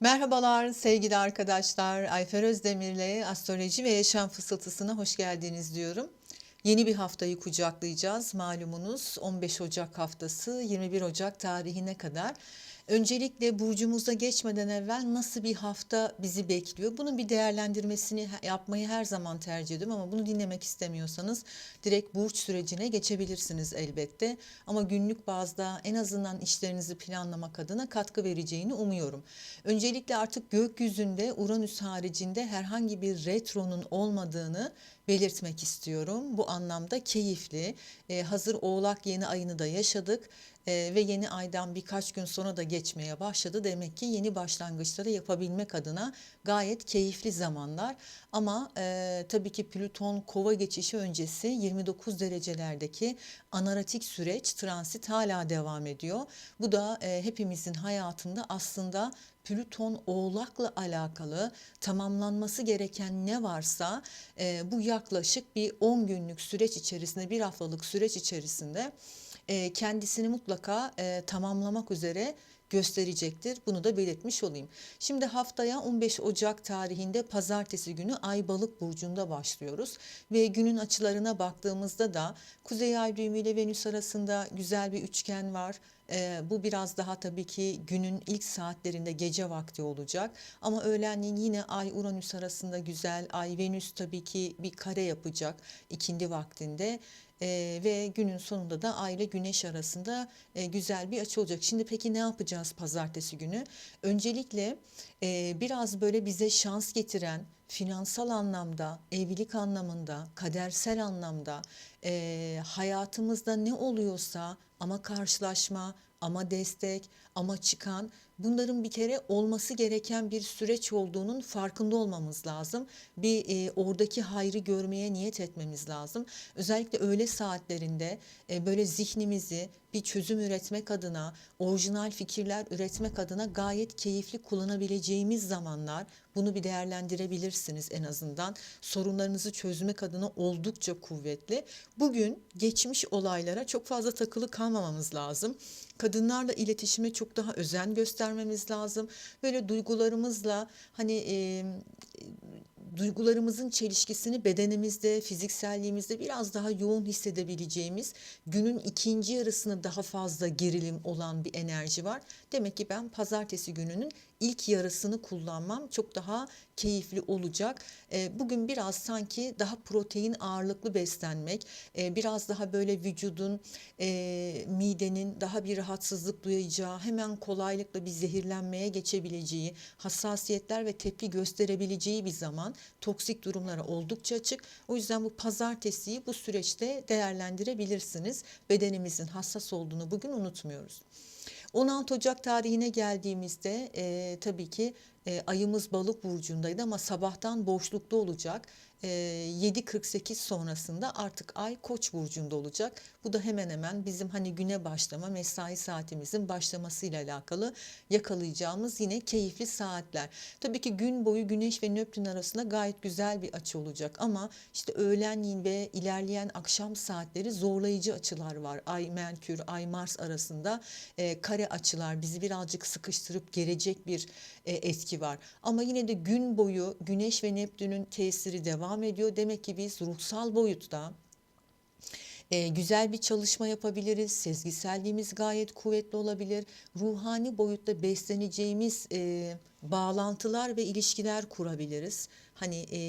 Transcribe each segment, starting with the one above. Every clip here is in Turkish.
Merhabalar sevgili arkadaşlar. Ayfer Özdemir'le Astroloji ve Yaşam Fısıltısına hoş geldiniz diyorum. Yeni bir haftayı kucaklayacağız. Malumunuz 15 Ocak haftası 21 Ocak tarihine kadar. Öncelikle burcumuza geçmeden evvel nasıl bir hafta bizi bekliyor? Bunun bir değerlendirmesini yapmayı her zaman tercih ediyorum ama bunu dinlemek istemiyorsanız direkt burç sürecine geçebilirsiniz elbette. Ama günlük bazda en azından işlerinizi planlamak adına katkı vereceğini umuyorum. Öncelikle artık gökyüzünde Uranüs haricinde herhangi bir retronun olmadığını belirtmek istiyorum. Bu anlamda keyifli. Ee, hazır Oğlak yeni ayını da yaşadık ee, ve yeni aydan birkaç gün sonra da geçmeye başladı. Demek ki yeni başlangıçları yapabilmek adına gayet keyifli zamanlar. Ama e, tabii ki Plüton kova geçişi öncesi 29 derecelerdeki anaratik süreç transit hala devam ediyor. Bu da e, hepimizin hayatında aslında Plüton Oğlak'la alakalı tamamlanması gereken ne varsa e, bu yaklaşık bir 10 günlük süreç içerisinde, bir haftalık süreç içerisinde e, kendisini mutlaka e, tamamlamak üzere gösterecektir. Bunu da belirtmiş olayım. Şimdi haftaya 15 Ocak tarihinde pazartesi günü Ay Balık burcunda başlıyoruz ve günün açılarına baktığımızda da Kuzey Ay düğümü ile Venüs arasında güzel bir üçgen var. Ee, bu biraz daha tabii ki günün ilk saatlerinde gece vakti olacak. Ama öğlenliğin yine Ay Uranüs arasında güzel. Ay Venüs tabii ki bir kare yapacak ikindi vaktinde. Ee, ve günün sonunda da Ay ile Güneş arasında e, güzel bir açı olacak. Şimdi peki ne yapacağız pazartesi günü? Öncelikle e, biraz böyle bize şans getiren, finansal anlamda, evlilik anlamında, kadersel anlamda e, hayatımızda ne oluyorsa ama karşılaşma, ama destek, ama çıkan bunların bir kere olması gereken bir süreç olduğunun farkında olmamız lazım. Bir e, oradaki hayrı görmeye niyet etmemiz lazım. Özellikle öğle saatlerinde e, böyle zihnimizi bir çözüm üretmek adına, orijinal fikirler üretmek adına gayet keyifli kullanabileceğimiz zamanlar. Bunu bir değerlendirebilirsiniz en azından. Sorunlarınızı çözmek adına oldukça kuvvetli. Bugün geçmiş olaylara çok fazla takılı kalmamamız lazım. Kadınlarla iletişime çok daha özen göstermemiz lazım. Böyle duygularımızla hani e, duygularımızın çelişkisini bedenimizde, fizikselliğimizde biraz daha yoğun hissedebileceğimiz, günün ikinci yarısını daha fazla gerilim olan bir enerji var. Demek ki ben pazartesi gününün ilk yarısını kullanmam çok daha keyifli olacak. E, bugün biraz sanki daha protein ağırlıklı beslenmek, e, biraz daha böyle vücudun, e, midenin daha bir rahatsızlık duyacağı, hemen kolaylıkla bir zehirlenmeye geçebileceği, hassasiyetler ve tepki gösterebileceği bir zaman. Toksik durumlara oldukça açık. O yüzden bu pazartesiyi bu süreçte değerlendirebilirsiniz. Bedenimizin hassas olduğunu bugün unutmuyoruz. 16 Ocak tarihine geldiğimizde e, tabii ki e, ayımız balık burcundaydı ama sabahtan boşlukta olacak. 7.48 sonrasında artık ay koç burcunda olacak. Bu da hemen hemen bizim hani güne başlama mesai saatimizin başlamasıyla alakalı yakalayacağımız yine keyifli saatler. Tabii ki gün boyu güneş ve nöptün arasında gayet güzel bir açı olacak ama işte öğlenliğin ve ilerleyen akşam saatleri zorlayıcı açılar var. Ay Merkür, Ay Mars arasında e, kare açılar bizi birazcık sıkıştırıp gelecek bir e, etki var. Ama yine de gün boyu güneş ve Neptün'ün tesiri devam ediyor. Demek ki biz ruhsal boyutta e, güzel bir çalışma yapabiliriz. Sezgiselliğimiz gayet kuvvetli olabilir. Ruhani boyutta besleneceğimiz e, bağlantılar ve ilişkiler kurabiliriz. Hani e,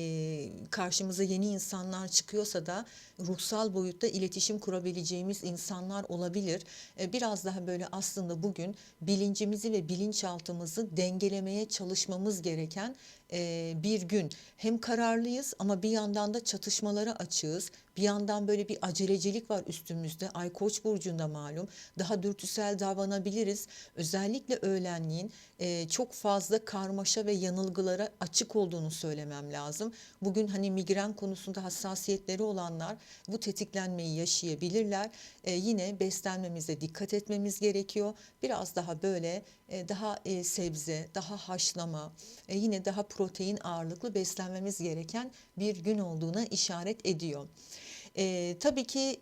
karşımıza yeni insanlar çıkıyorsa da ruhsal boyutta iletişim kurabileceğimiz insanlar olabilir. E, biraz daha böyle aslında bugün bilincimizi ve bilinçaltımızı dengelemeye çalışmamız gereken e, bir gün. Hem kararlıyız ama bir yandan da çatışmalara açığız. Bir yandan böyle bir acelecilik var üstümüzde. Ay Koç burcunda malum. Daha dürtüsel davranabiliriz. Özellikle öğlenliğin e, çok fazla karmaşa ve yanılgılara açık olduğunu söylemem lazım. Bugün hani migren konusunda hassasiyetleri olanlar bu tetiklenmeyi yaşayabilirler. E, yine beslenmemize dikkat etmemiz gerekiyor. Biraz daha böyle e, daha e, sebze, daha haşlama, e, yine daha protein ağırlıklı beslenmemiz gereken bir gün olduğuna işaret ediyor. E, tabii ki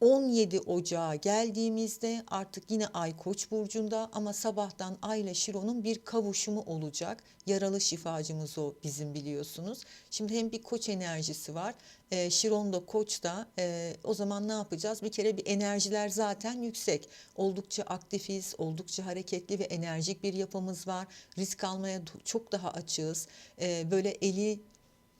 17 Ocağa geldiğimizde artık yine Ay Koç burcunda ama sabahtan Ay ile Şiron'un bir kavuşumu olacak. Yaralı şifacımız o bizim biliyorsunuz. Şimdi hem bir Koç enerjisi var. E, Şiron da Koç da e, o zaman ne yapacağız? Bir kere bir enerjiler zaten yüksek. Oldukça aktifiz, oldukça hareketli ve enerjik bir yapımız var. Risk almaya çok daha açığız. E, böyle eli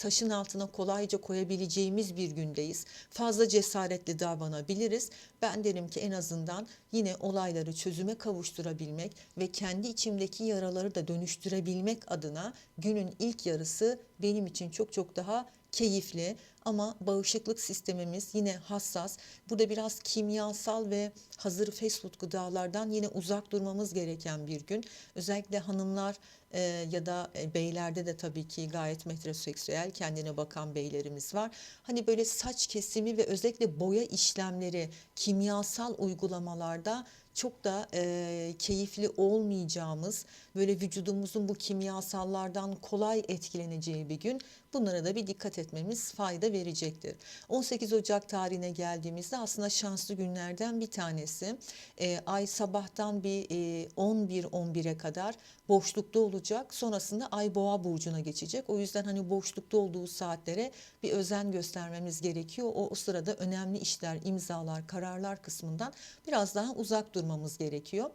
taşın altına kolayca koyabileceğimiz bir gündeyiz. Fazla cesaretli davranabiliriz. Ben derim ki en azından yine olayları çözüme kavuşturabilmek ve kendi içimdeki yaraları da dönüştürebilmek adına günün ilk yarısı benim için çok çok daha keyifli ama bağışıklık sistemimiz yine hassas. Burada biraz kimyasal ve hazır fast food gıdalardan yine uzak durmamız gereken bir gün. Özellikle hanımlar e, ya da e, beylerde de tabii ki gayet metroseksüel kendine bakan beylerimiz var. Hani böyle saç kesimi ve özellikle boya işlemleri kimyasal uygulamalarda çok da e, keyifli olmayacağımız, böyle vücudumuzun bu kimyasallardan kolay etkileneceği bir gün. Bunlara da bir dikkat etmemiz fayda verecektir. 18 Ocak tarihine geldiğimizde aslında şanslı günlerden bir tanesi. E, ay sabahtan bir e, 11-11'e kadar boşlukta olacak. Sonrasında ay boğa burcuna geçecek. O yüzden hani boşlukta olduğu saatlere bir özen göstermemiz gerekiyor. O, o sırada önemli işler, imzalar, kararlar kısmından biraz daha uzak durmamız gerekiyor.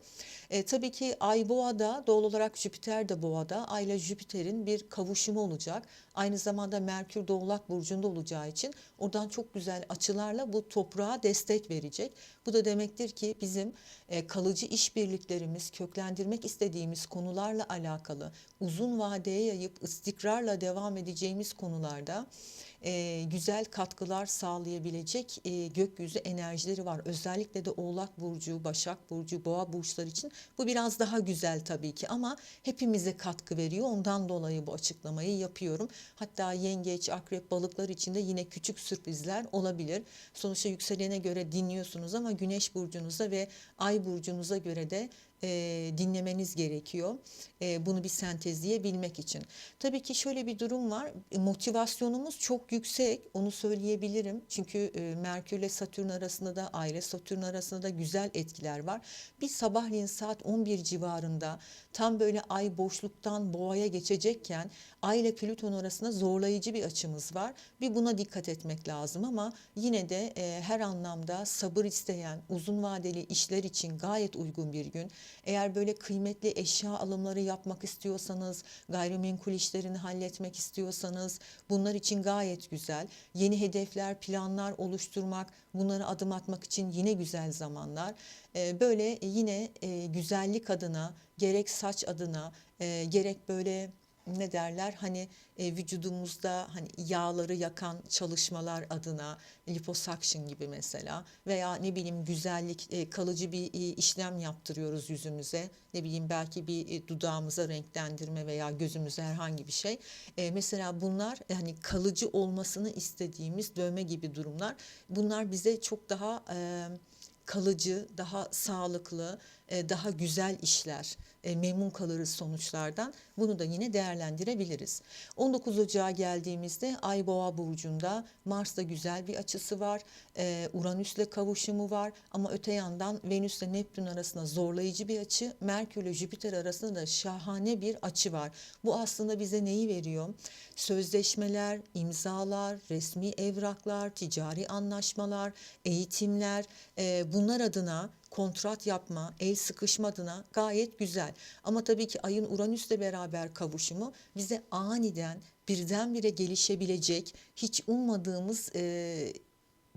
E, tabii ki ay boğada doğal olarak Jüpiter de boğada. Ay ile Jüpiter'in bir kavuşumu olacak. Aynı zamanda Merkür Doğulak burcunda olacağı için oradan çok güzel açılarla bu toprağa destek verecek. Bu da demektir ki bizim e, kalıcı işbirliklerimiz, köklendirmek istediğimiz konularla alakalı uzun vadeye yayıp istikrarla devam edeceğimiz konularda e, güzel katkılar sağlayabilecek e, gökyüzü enerjileri var. Özellikle de Oğlak Burcu, Başak Burcu, Boğa Burçları için bu biraz daha güzel tabii ki ama hepimize katkı veriyor. Ondan dolayı bu açıklamayı yapıyorum. Hatta yengeç, akrep, balıklar için de yine küçük sürprizler olabilir. Sonuçta yükselene göre dinliyorsunuz ama güneş burcunuza ve ay burcunuza göre de e, dinlemeniz gerekiyor. E, bunu bir sentezleyebilmek için. Tabii ki şöyle bir durum var. Motivasyonumuz çok yüksek. Onu söyleyebilirim. Çünkü e, Merkür ile Satürn arasında da Ay ile Satürn arasında da güzel etkiler var. Bir sabahleyin saat 11 civarında tam böyle Ay boşluktan boğaya geçecekken Ay ile Plüton arasında zorlayıcı bir açımız var. Bir buna dikkat etmek lazım ama yine de e, her anlamda sabır isteyen uzun vadeli işler için gayet uygun bir gün. Eğer böyle kıymetli eşya alımları yapmak istiyorsanız, gayrimenkul işlerini halletmek istiyorsanız bunlar için gayet güzel. Yeni hedefler, planlar oluşturmak, bunları adım atmak için yine güzel zamanlar. Ee, böyle yine e, güzellik adına, gerek saç adına, e, gerek böyle ne derler? Hani e, vücudumuzda hani yağları yakan çalışmalar adına liposuction gibi mesela veya ne bileyim güzellik e, kalıcı bir e, işlem yaptırıyoruz yüzümüze. Ne bileyim belki bir e, dudağımıza renklendirme veya gözümüze herhangi bir şey. E, mesela bunlar hani kalıcı olmasını istediğimiz dövme gibi durumlar. Bunlar bize çok daha e, kalıcı, daha sağlıklı, e, daha güzel işler, e, memnun kalırız sonuçlardan. Bunu da yine değerlendirebiliriz. 19 Ocağı geldiğimizde Ay Boğa burcunda Mars'ta güzel bir açısı var. E, Uranüs'le kavuşumu var ama öte yandan Venüs'le Neptün arasında zorlayıcı bir açı, Merkür ile Jüpiter arasında da şahane bir açı var. Bu aslında bize neyi veriyor? Sözleşmeler, imzalar, resmi evraklar, ticari anlaşmalar, eğitimler, bunlar adına kontrat yapma, el sıkışma adına gayet güzel. Ama tabii ki ayın Uranüs'le beraber kavuşumu bize aniden birdenbire gelişebilecek, hiç ummadığımız e,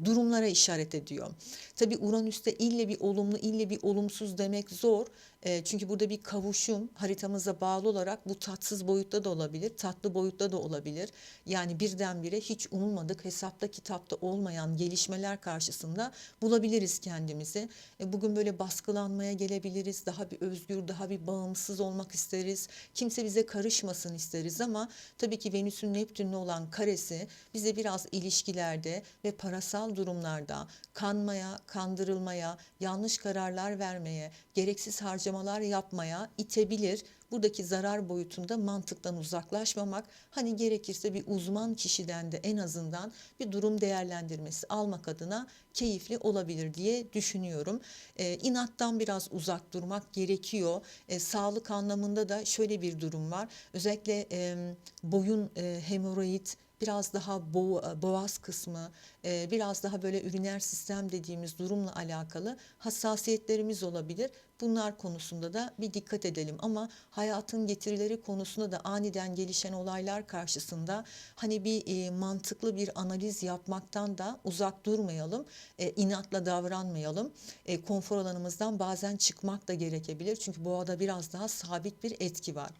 durumlara işaret ediyor. Tabi Uranüs'te ille bir olumlu ille bir olumsuz demek zor. E, çünkü burada bir kavuşum haritamıza bağlı olarak bu tatsız boyutta da olabilir, tatlı boyutta da olabilir. Yani birdenbire hiç umulmadık hesapta kitapta olmayan gelişmeler karşısında bulabiliriz kendimizi. E, bugün böyle baskılanmaya gelebiliriz. Daha bir özgür, daha bir bağımsız olmak isteriz. Kimse bize karışmasın isteriz ama tabii ki Venüs'ün Neptün'le olan karesi bize biraz ilişkilerde ve parasal durumlarda kanmaya, kandırılmaya, yanlış kararlar vermeye, gereksiz harcamalara harcamalar yapmaya itebilir. Buradaki zarar boyutunda mantıktan uzaklaşmamak, hani gerekirse bir uzman kişiden de en azından bir durum değerlendirmesi almak adına keyifli olabilir diye düşünüyorum. E, inattan biraz uzak durmak gerekiyor. E, sağlık anlamında da şöyle bir durum var. Özellikle e, boyun e, hemoroid, biraz daha bo boğaz kısmı, e, biraz daha böyle üriner sistem dediğimiz durumla alakalı hassasiyetlerimiz olabilir. Bunlar konusunda da bir dikkat edelim ama hayatın getirileri konusunda da aniden gelişen olaylar karşısında hani bir e, mantıklı bir analiz yapmaktan da uzak durmayalım, e, inatla davranmayalım. E, konfor alanımızdan bazen çıkmak da gerekebilir çünkü boğada biraz daha sabit bir etki var.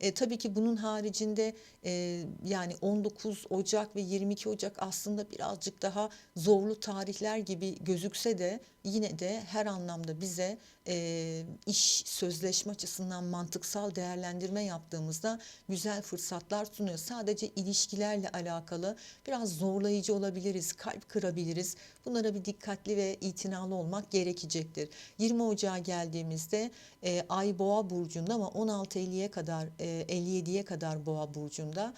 E, tabii ki bunun haricinde e, yani 19 Ocak ve 22 Ocak aslında birazcık daha zorlu tarihler gibi gözükse de yine de her anlamda bize e, iş sözleşme açısından mantıksal değerlendirme yaptığımızda güzel fırsatlar sunuyor. Sadece ilişkilerle alakalı biraz zorlayıcı olabiliriz, kalp kırabiliriz. Bunlara bir dikkatli ve itinalı olmak gerekecektir. 20 Ocağa geldiğimizde e, Ay Boğa burcunda ama 16.50'ye kadar e, 57'ye kadar Boğa burcunda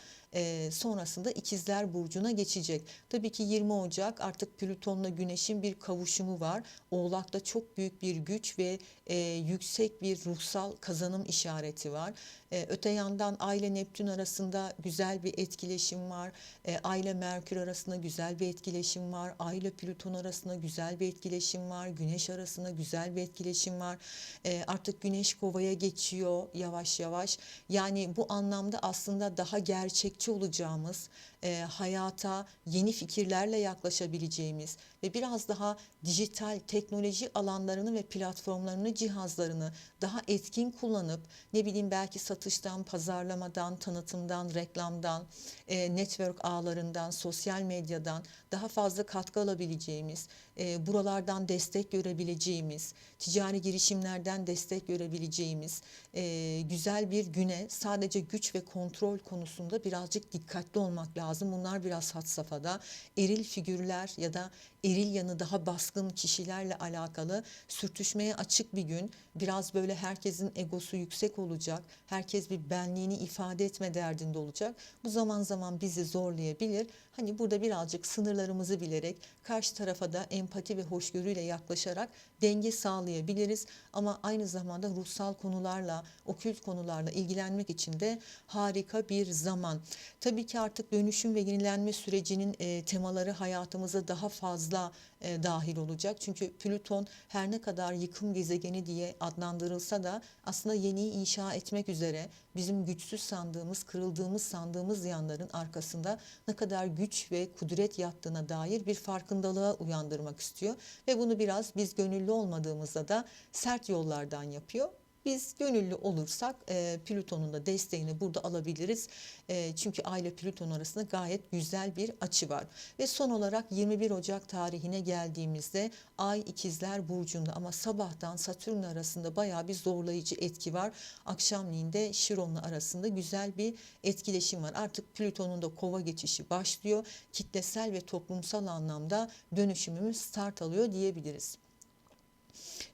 sonrasında İkizler Burcu'na geçecek. Tabii ki 20 Ocak artık Plüton'la Güneş'in bir kavuşumu var. Oğlak'ta çok büyük bir güç ve e, yüksek bir ruhsal kazanım işareti var. E, öte yandan Ay ile Neptün arasında güzel bir etkileşim var. E, Ay ile Merkür arasında güzel bir etkileşim var. Ay ile Plüton arasında güzel bir etkileşim var. Güneş arasında güzel bir etkileşim var. E, artık Güneş Kova'ya geçiyor yavaş yavaş. Yani bu anlamda aslında daha gerçekçi olacağımız, e, hayata yeni fikirlerle yaklaşabileceğimiz ve biraz daha dijital teknoloji alanlarını ve platformlarını, cihazlarını daha etkin kullanıp ne bileyim belki satıştan, pazarlamadan, tanıtımdan, reklamdan, e, network ağlarından, sosyal medyadan daha fazla katkı alabileceğimiz, e, buralardan destek görebileceğimiz, ticari girişimlerden destek görebileceğimiz e, güzel bir güne sadece güç ve kontrol konusunda birazcık dikkatli olmak lazım. Bunlar biraz had safhada. Eril figürler ya da eril yanı daha baskın kişilerle alakalı sürtüşmeye açık bir gün. Biraz böyle herkesin egosu yüksek olacak. Herkes bir benliğini ifade etme derdinde olacak. Bu zaman zaman bizi zorlayabilir. Hani burada birazcık sınırlarımızı bilerek karşı tarafa da empati ve hoşgörüyle yaklaşarak denge sağlayabiliriz. Ama aynı zamanda ruhsal konularla, okült konularla ilgilenmek için de harika bir zaman. Tabii ki artık dönüşüm ve yenilenme sürecinin e, temaları hayatımıza daha fazla e, dahil olacak. Çünkü Plüton her ne kadar yıkım gezegeni diye adlandırılsa da aslında yeniyi inşa etmek üzere bizim güçsüz sandığımız, kırıldığımız sandığımız yanların arkasında ne kadar güç ve kudret yattığına dair bir farkındalığa uyandırmak istiyor. Ve bunu biraz biz gönüllü olmadığımızda da sert yollardan yapıyor. Biz gönüllü olursak e, Plüton'un da desteğini burada alabiliriz. E, çünkü Ay ile Plüton arasında gayet güzel bir açı var. Ve son olarak 21 Ocak tarihine geldiğimizde Ay ikizler burcunda ama sabahtan Satürn arasında bayağı bir zorlayıcı etki var. Akşamleyin de Şiron'la arasında güzel bir etkileşim var. Artık Plüton'un da kova geçişi başlıyor. Kitlesel ve toplumsal anlamda dönüşümümüz start alıyor diyebiliriz.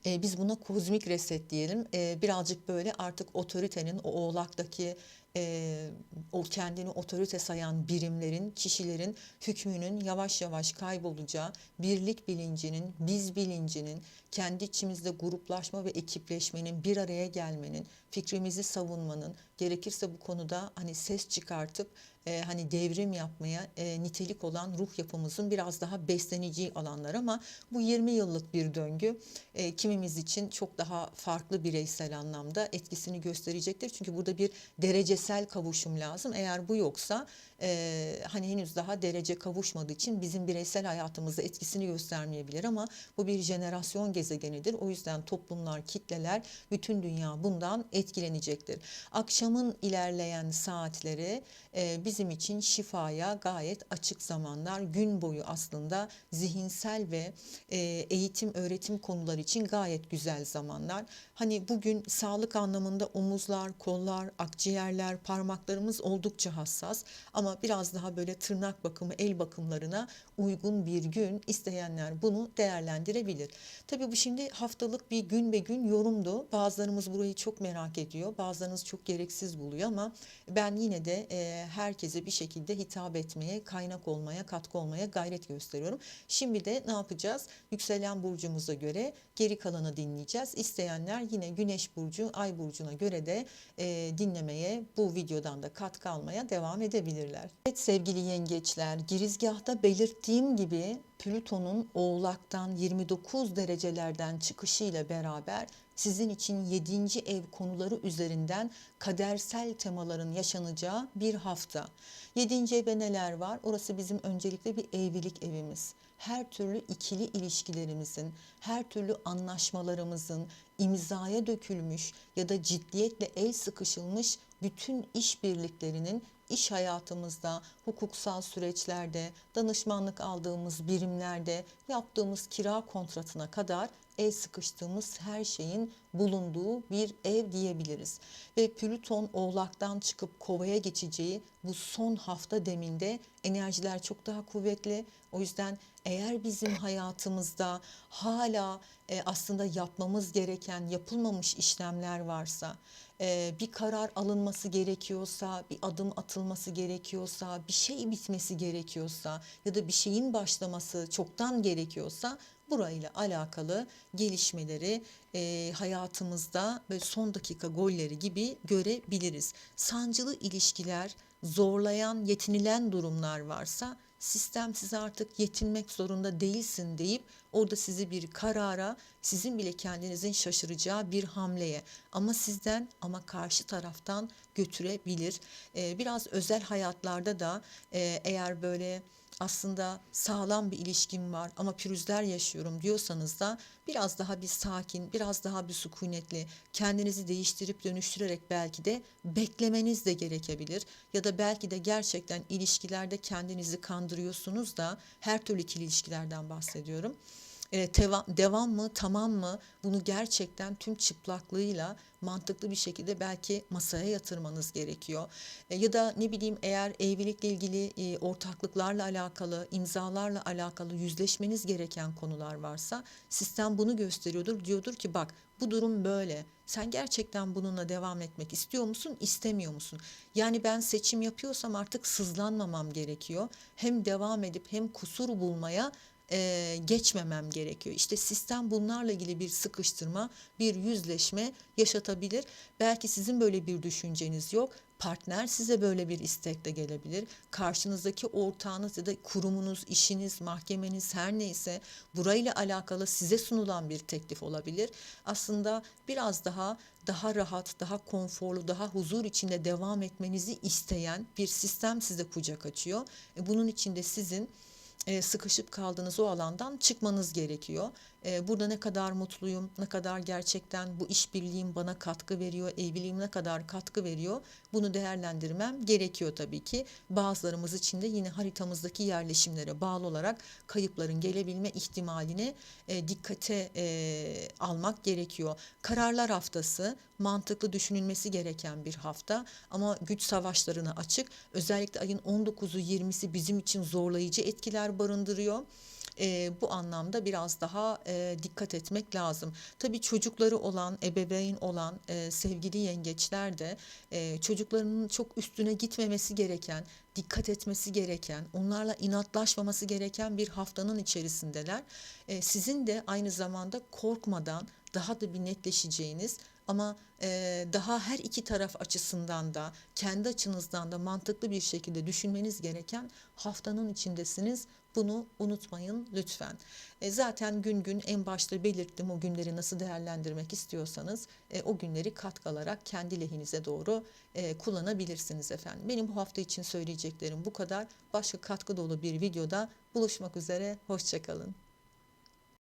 E, biz buna kozmik reset diyelim. E, birazcık böyle artık otoritenin o oğlaktaki e, o kendini otorite sayan birimlerin, kişilerin hükmünün yavaş yavaş kaybolacağı, birlik bilincinin, biz bilincinin, kendi içimizde gruplaşma ve ekipleşmenin, bir araya gelmenin, fikrimizi savunmanın, gerekirse bu konuda hani ses çıkartıp e, hani devrim yapmaya e, nitelik olan ruh yapımızın biraz daha besleneceği alanlar ama bu 20 yıllık bir döngü e, kimimiz için çok daha farklı bireysel anlamda etkisini gösterecektir. Çünkü burada bir derecesel kavuşum lazım. Eğer bu yoksa e, hani henüz daha derece kavuşmadığı için bizim bireysel hayatımızda etkisini göstermeyebilir ama bu bir jenerasyon gezegenidir. O yüzden toplumlar, kitleler, bütün dünya bundan etkilenecektir. Akşamın ilerleyen saatleri e, bizim için şifaya gayet açık zamanlar. Gün boyu aslında zihinsel ve e, eğitim öğretim konuları için gayet güzel zamanlar. Hani bugün sağlık anlamında omuzlar, kollar, akciğerler, parmaklarımız oldukça hassas ama biraz daha böyle tırnak bakımı, el bakımlarına uygun bir gün isteyenler bunu değerlendirebilir. Tabii bu şimdi haftalık bir gün ve gün yorumdu. Bazılarımız burayı çok merak ediyor, bazılarınız çok gereksiz buluyor ama ben yine de e, herkese bir şekilde hitap etmeye, kaynak olmaya, katkı olmaya gayret gösteriyorum. Şimdi de ne yapacağız? Yükselen burcumuza göre geri kalanı dinleyeceğiz. İsteyenler yine Güneş burcu, Ay burcuna göre de e, dinlemeye, bu videodan da katkı almaya devam edebilirler. Evet sevgili yengeçler, girizgahta belirttiğim gibi Plüton'un Oğlak'tan 29 derecelerden çıkışıyla beraber sizin için 7. ev konuları üzerinden kadersel temaların yaşanacağı bir hafta. 7. evde neler var? Orası bizim öncelikle bir evlilik evimiz. Her türlü ikili ilişkilerimizin, her türlü anlaşmalarımızın imzaya dökülmüş ya da ciddiyetle el sıkışılmış bütün işbirliklerinin iş hayatımızda, hukuksal süreçlerde, danışmanlık aldığımız birimlerde, yaptığımız kira kontratına kadar el sıkıştığımız her şeyin bulunduğu bir ev diyebiliriz. Ve Plüton Oğlak'tan çıkıp Kova'ya geçeceği bu son hafta deminde enerjiler çok daha kuvvetli. O yüzden eğer bizim hayatımızda hala e, aslında yapmamız gereken yapılmamış işlemler varsa, bir karar alınması gerekiyorsa, bir adım atılması gerekiyorsa, bir şey bitmesi gerekiyorsa ya da bir şeyin başlaması çoktan gerekiyorsa burayla alakalı gelişmeleri e, hayatımızda böyle son dakika golleri gibi görebiliriz. Sancılı ilişkiler, zorlayan, yetinilen durumlar varsa sistem size artık yetinmek zorunda değilsin deyip orada sizi bir karara, sizin bile kendinizin şaşıracağı bir hamleye ama sizden ama karşı taraftan götürebilir. Ee, biraz özel hayatlarda da e, eğer böyle aslında sağlam bir ilişkim var ama pürüzler yaşıyorum diyorsanız da biraz daha bir sakin, biraz daha bir sükunetli, kendinizi değiştirip dönüştürerek belki de beklemeniz de gerekebilir. Ya da belki de gerçekten ilişkilerde kendinizi kandırıyorsunuz da her türlü ikili ilişkilerden bahsediyorum e, devam, mı, tamam mı bunu gerçekten tüm çıplaklığıyla mantıklı bir şekilde belki masaya yatırmanız gerekiyor. E, ya da ne bileyim eğer evlilikle ilgili e, ortaklıklarla alakalı, imzalarla alakalı yüzleşmeniz gereken konular varsa sistem bunu gösteriyordur. Diyordur ki bak bu durum böyle. Sen gerçekten bununla devam etmek istiyor musun, istemiyor musun? Yani ben seçim yapıyorsam artık sızlanmamam gerekiyor. Hem devam edip hem kusur bulmaya e, geçmemem gerekiyor. İşte sistem bunlarla ilgili bir sıkıştırma, bir yüzleşme yaşatabilir. Belki sizin böyle bir düşünceniz yok. Partner size böyle bir istekle gelebilir. Karşınızdaki ortağınız ya da kurumunuz, işiniz, mahkemeniz her neyse burayla alakalı size sunulan bir teklif olabilir. Aslında biraz daha daha rahat, daha konforlu, daha huzur içinde devam etmenizi isteyen bir sistem size kucak açıyor. E, bunun içinde sizin e, sıkışıp kaldığınız o alandan çıkmanız gerekiyor. E, burada ne kadar mutluyum, ne kadar gerçekten bu işbirliğim bana katkı veriyor, evliliğim ne kadar katkı veriyor bunu değerlendirmem gerekiyor tabii ki. Bazılarımız için de yine haritamızdaki yerleşimlere bağlı olarak kayıpların gelebilme ihtimalini e, dikkate e, almak gerekiyor. Kararlar haftası mantıklı düşünülmesi gereken bir hafta ama güç savaşlarına açık. Özellikle ayın 19'u 20'si bizim için zorlayıcı etkiler barındırıyor e, bu anlamda biraz daha e, dikkat etmek lazım. Tabii çocukları olan, ebeveyn olan e, sevgili yengeçler de e, çocuklarının çok üstüne gitmemesi gereken, dikkat etmesi gereken, onlarla inatlaşmaması gereken bir haftanın içerisindeler. E, sizin de aynı zamanda korkmadan daha da bir netleşeceğiniz ama e, daha her iki taraf açısından da kendi açınızdan da mantıklı bir şekilde düşünmeniz gereken haftanın içindesiniz. Bunu unutmayın lütfen. E, zaten gün gün en başta belirttim o günleri nasıl değerlendirmek istiyorsanız e, o günleri katkı alarak kendi lehinize doğru e, kullanabilirsiniz efendim. Benim bu hafta için söyleyeceklerim bu kadar. Başka katkı dolu bir videoda buluşmak üzere. Hoşçakalın.